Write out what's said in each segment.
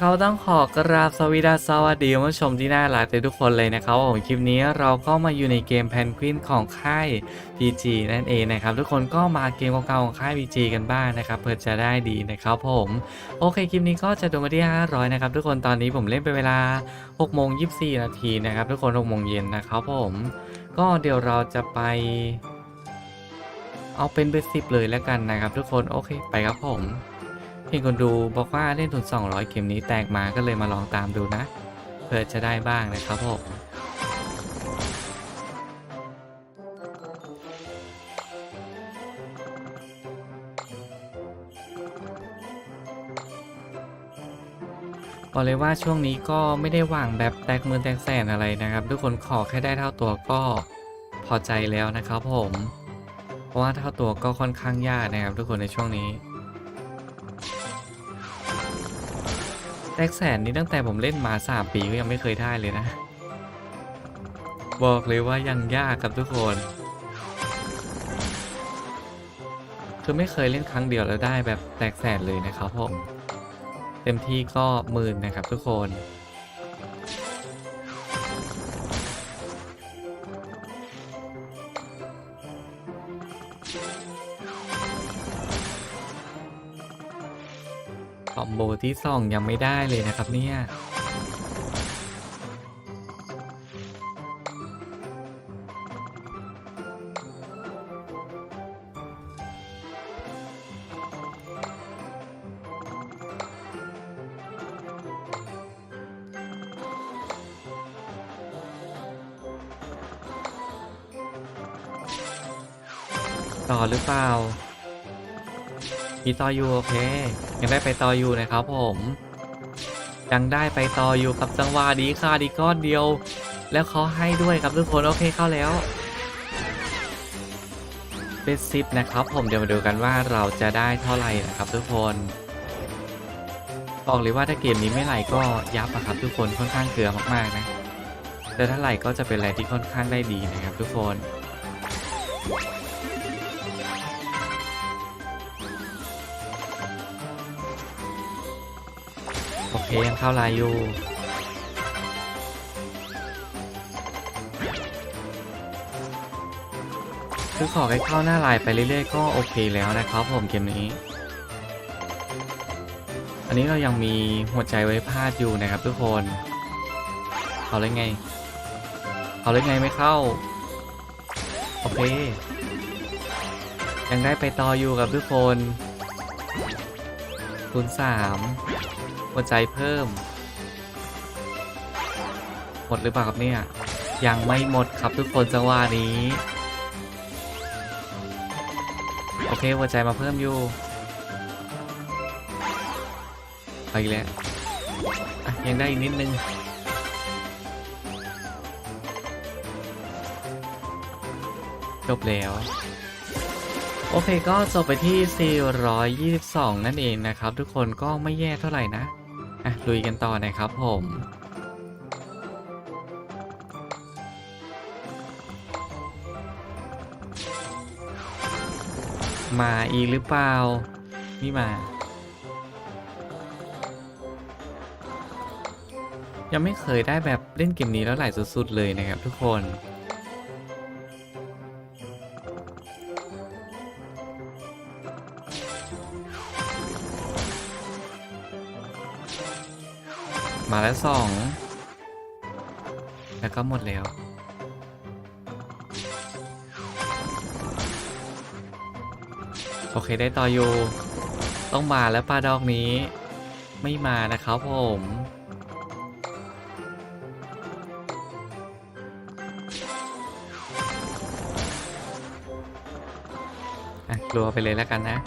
เขาต้องขอกราบสวีดัสวัสดีผู้ชมที่น่ารักทุกคนเลยนะครับผมคลิปนี้เราก็มาอยู่ในเกมแพนกวินของค่าย PG นั่นเองนะครับทุกคนก็มาเกมเก่าๆของค่าย PG กันบ้างนะครับเพื่อจะได้ดีนะครับผมโอเคคลิปนี้ก็จะดูมาที่ 500 นะครับทุกคนตอนนี้ผมเล่นไปเวลา6โมง24 นาทีนะครับทุกคน6โมงเย็นนะครับผมก็เดี๋ยวเราจะไป เอาเป็นเบอร์สิบเลยแล้วกันนะครับทุกคนโอเคไปครับผม เห็นคนดูบอกว่าเล่นทุน200 เกมนี้แตกมาก็เลยมาลองตามดูนะ เพื่อจะได้บ้างนะครับผมบอกเลยว่าช่วงนี้ก็ไม่ได้หวังแบบแตกมือแตกแสนอะไรนะครับ ทุกคนขอแค่ได้เท่าตัวก็พอใจแล้วนะครับผม เพราะว่าเท่าตัวก็ค่อนข้างยากนะครับทุกคนในช่วงนี้ แตกแสนนี้ตั้งแต่ผมเล่นมา 3 ปีก็ยังไม่เคยได้เลยนะ บอกเลยว่ายังยากครับทุกคน คือไม่เคยเล่นครั้งเดียวแล้วได้แบบแตกแสนเลยนะครับผม เต็มที่ก็หมื่นนะครับทุกคน โบที่สองยังไม่ได้เลยนะครับเนี่ยต่อหรือเปล่า มีต่ออยู่โอเค ยังได้ไปต่ออยู่นะครับผมยังได้ไปต่ออยู่กับจังหวะดีค่ะดีก้อนเดียว แล้วเขาให้ด้วยครับทุกคนโอเคเข้าแล้วเป็นซิปนะครับผมเดี๋ยวมาดูกันว่าเราจะได้เท่าไหร่นะครับทุกคนบอกเลยว่าถ้าเกมนี้ไม่ไหลก็ยับนะครับทุกคนค่อนข้างเกลือมากๆนะแต่ถ้าไหลก็จะเป็นอะไรที่ค่อนข้างได้ดีนะครับทุกคน ยังเข้าลายอยู่คือขอให้เข้าหน้าลายไปเรื่อยๆ ก็โอเคแล้วนะครับผมเกมนี้ อันนี้เรายังมีหัวใจไว้พาดอยู่นะครับทุกคนเอาเลยไง เอาเลยไงไม่เข้า โอเค ยังได้ไปต่ออยู่กับทุกคนคูณสาม หัวใจเพิ่ม หมดหรือเปล่าครับเนี่ย ยังไม่หมดครับทุกคนจังหวะนี้ โอเคหัวใจมาเพิ่มอยู่ไปแล้วอะยังได้อีกนิดนึงจบแล้ว โอเคก็จบไปที่ 422 นั่นเองนะครับ ทุกคนก็ไม่แย่เท่าไหร่นะ อะลุยกันต่อนะครับผมมาอีหรือเปล่านี่มา ยังไม่เคยได้แบบเล่นเกมนี้แล้วไหลสุดๆเลยนะครับทุกคน มาแล้วสองแล้วก็หมดแล้ว โอเคได้ต่ออยู่ ต้องมาแล้วปลาดอกนี้ ไม่มานะครับผมอะกลัวไปเลยแล้วกันนะ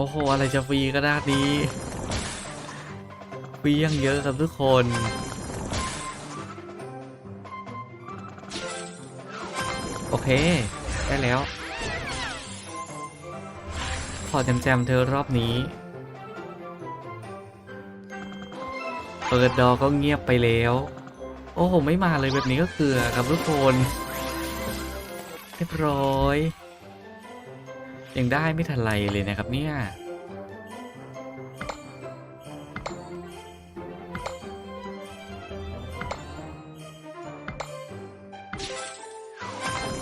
โอ้โห อะไรจะฟรีก็ได้ดีฟรียังเยอะครับทุกคนโอเค ได้แล้ว ขอแจมๆเธอรอบนี้ เปิดดอก็เงียบไปแล้ว โอ้โห ไม่มาเลยแบบนี้ก็เกลือครับทุกคน เรียบร้อย ยังได้ไม่ทันไรเลยนะครับเนี่ย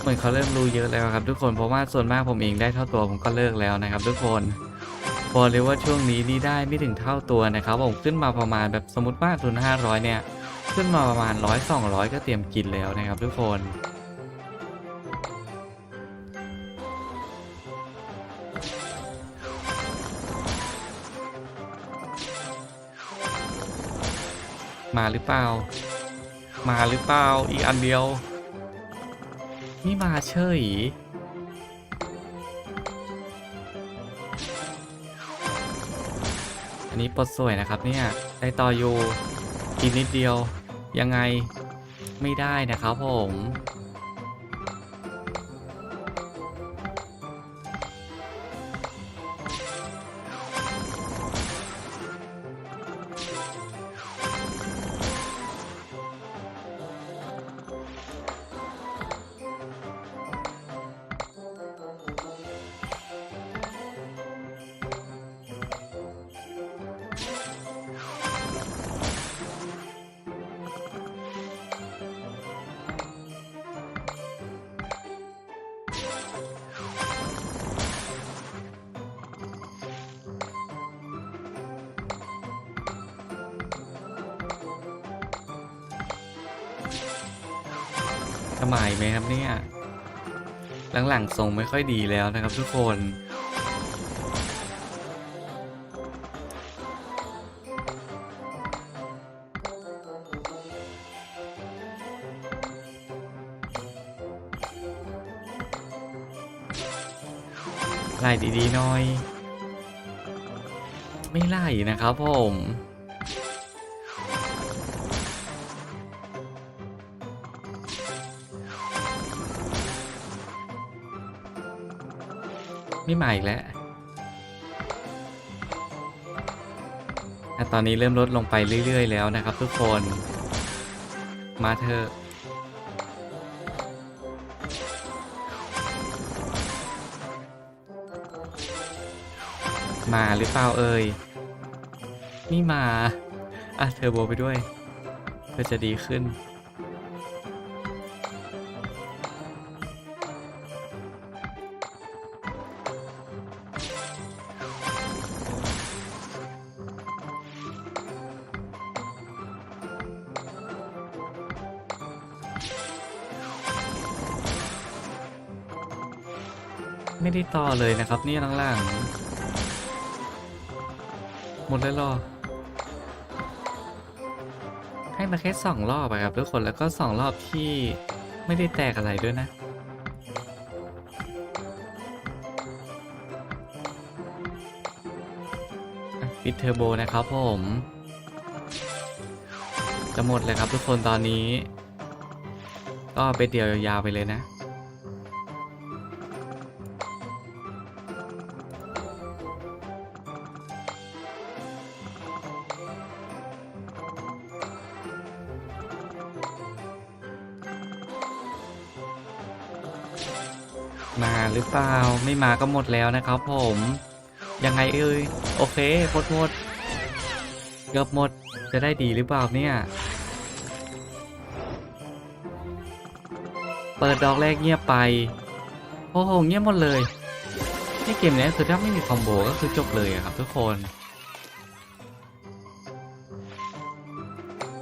เหมือนเขาเริ่มรู้เยอะแล้วครับทุกคนเพราะว่าส่วนมากผมเองได้เท่าตัวผมก็เลิกแล้วนะครับ ทุกคนบอกเลยว่าช่วงนี้นี่ได้ไม่ถึงเท่าตัวนะครับผมขึ้นมาประมาณแบบสมมติว่าทุน500 เนี่ย ขึ้นมาประมาณ 100 200 ก็เตรียมกินแล้วนะครับ ทุกคน มาหรือเปล่า มาหรือเปล่า อีกอันเดียว นี่มาเฉยอันนี้ปลดสวยนะครับเนี่ย ได้ต่ออยู่อีกนิดเดียว ยังไง ไม่ได้นะครับผม สมัยไหมครับเนี่ยหลังๆทรงไม่ค่อยดีแล้วนะครับทุกคนไล่ดีๆหน่อย ไม่ไล่นะครับผม ไม่มาอีกแล้วอ่ตอนนี้เริ่มลดลงไปเรื่อย ๆ แล้วนะครับ ทุกคน มาเถอะมาหรือเปล่าเอ่ยไม่มา อะเทอร์โบไปด้วย เพื่อจะดีขึ้น ไม่ได้ต่อเลยนะครับ นี่ล่างๆ หมดแล้วรอ ให้มาแค่สองรอบอะครับทุกคนแล้วก็สองรอบที่ไม่ได้แตกอะไรด้วยนะอะปิดเทอร์โบนะครับผม จะหมดเลยครับทุกคนตอนนี้ ก็ไปเดียวยาวๆไปเลยนะ หรือเปล่า ไม่มาก็หมดแล้วนะครับผม ยังไงเอ่ยโอเคหมดหมด เกือบหมด จะได้ดีหรือเปล่าเนี่ย เปิดดอกแรกเงียบไป โอ้โห เงียบหมดเลยในเกมนี้คือถ้าไม่มีคอมโบก็คือจบเลยครับทุกคน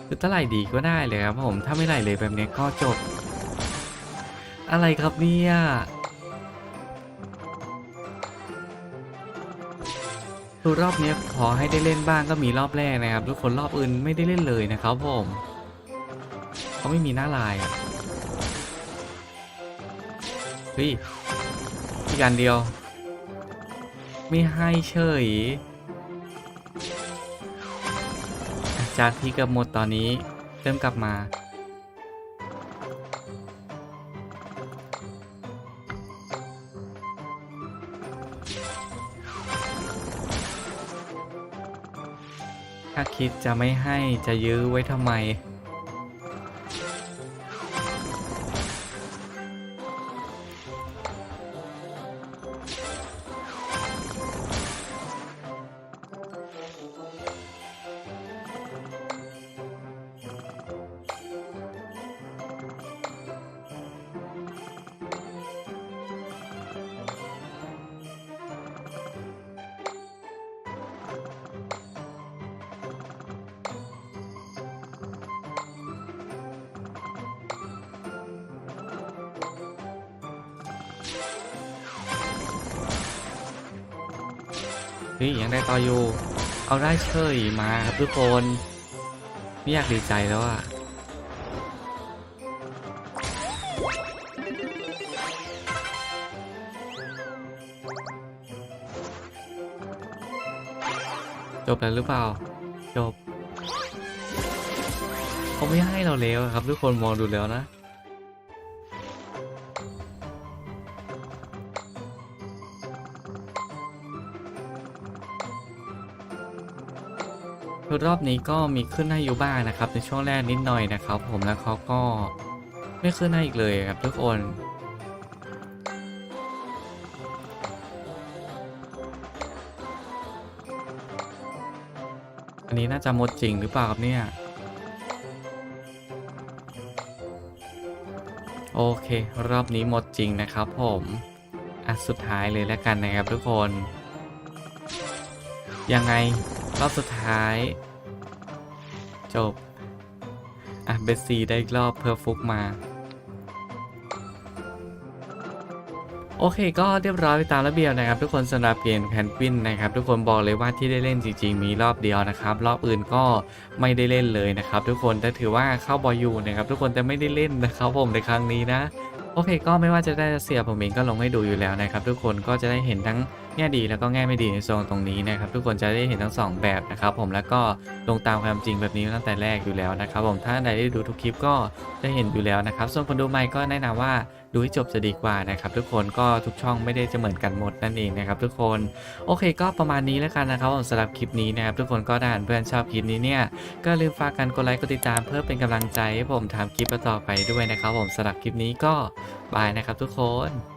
คือถ้าไหลดีก็ได้เลยครับผม ถ้าไม่ไหลเลยแบบนี้ก็จบอะไรครับเนี่ย คือรอบนี้ขอให้ได้เล่นบ้างก็มีรอบแรกนะครับ ทุกคนรอบอื่นไม่ได้เล่นเลยนะครับผมเขาไม่มีหน้าลายเฮ้ยอีกอันเดียว ไม่ให้เฉยจากที่กือบหมดตอนนี้เริ่มกลับมา ถ้าคิดจะไม่ให้จะยื้อไว้ทำไม เฮ้ยยังได้ต่ออยู่ เอาได้เฉยมาครับทุกคนไม่อยากดีใจแล้วอะจบแล้วหรือเปล่า จบเขาไม่ให้เราแล้วครับ ทุกคนมองดูแล้วนะ รอบนี้ก็มีขึ้นให้อยู่บ้างนะครับ ในช่วงแรกนิดหน่อยนะครับ ผมแล้วเขาก็ไม่ขึ้นให้อีกเลยครับทุกคนอันนี้น่าจะหมดจริงหรือเปล่าครับเนี่ย โอเค รอบนี้หมดจริงนะครับผมอะสุดท้ายเลยแล้วกันนะครับทุกคน ยังไง รอบสุดท้าย จบ อะเบสซีได้อีกรอบเพื่อฟุกมา โอเคก็เรียบร้อยไปตามระเบียบนะครับ ทุกคนสำหรับเกมแพนกวินนะครับ ทุกคนบอกเลยว่าที่ได้เล่นจริง ๆ มีรอบเดียวนะครับ รอบอื่นก็ไม่ได้เล่นเลยนะครับ ทุกคนแต่ถือว่าเข้าบอยอยู่นะครับ ทุกคนแต่ไม่ได้เล่นนะครับผมในครั้งนี้นะ โอเคก็ไม่ว่าจะได้เสียผมเองก็ลงให้ดูอยู่แล้วนะครับ ทุกคนก็จะได้เห็นทั้งแง่ดีแล้วก็แง่ไม่ดีในโซนตรงนี้นะครับ ทุกคนจะได้เห็นทั้งสองแบบนะครับ ผมแล้วก็ลงตามความจริงแบบนี้ตั้งแต่แรกอยู่แล้วนะครับ ผมถ้าใครได้ดูทุกคลิปก็จะเห็นอยู่แล้วนะครับ ส่วนคนดูใหม่ก็แนะนำว่า ดูให้จบจะดีกว่านะครับทุกคนก็ทุกช่องไม่ได้จะเหมือนกันหมดนั่นเองนะครับทุกคนโอเคก็ประมาณนี้แล้วกันนะครับสำหรับคลิปนี้นะครับทุกคนก็ถ้าเพื่อนชอบคลิปนี้เนี่ยก็ลืมฝากกันกดไลค์กดติดตามเพื่อเป็นกำลังใจให้ผมทำคลิปต่อไปด้วยนะครับผมสำหรับคลิปนี้ก็บายนะครับทุกคน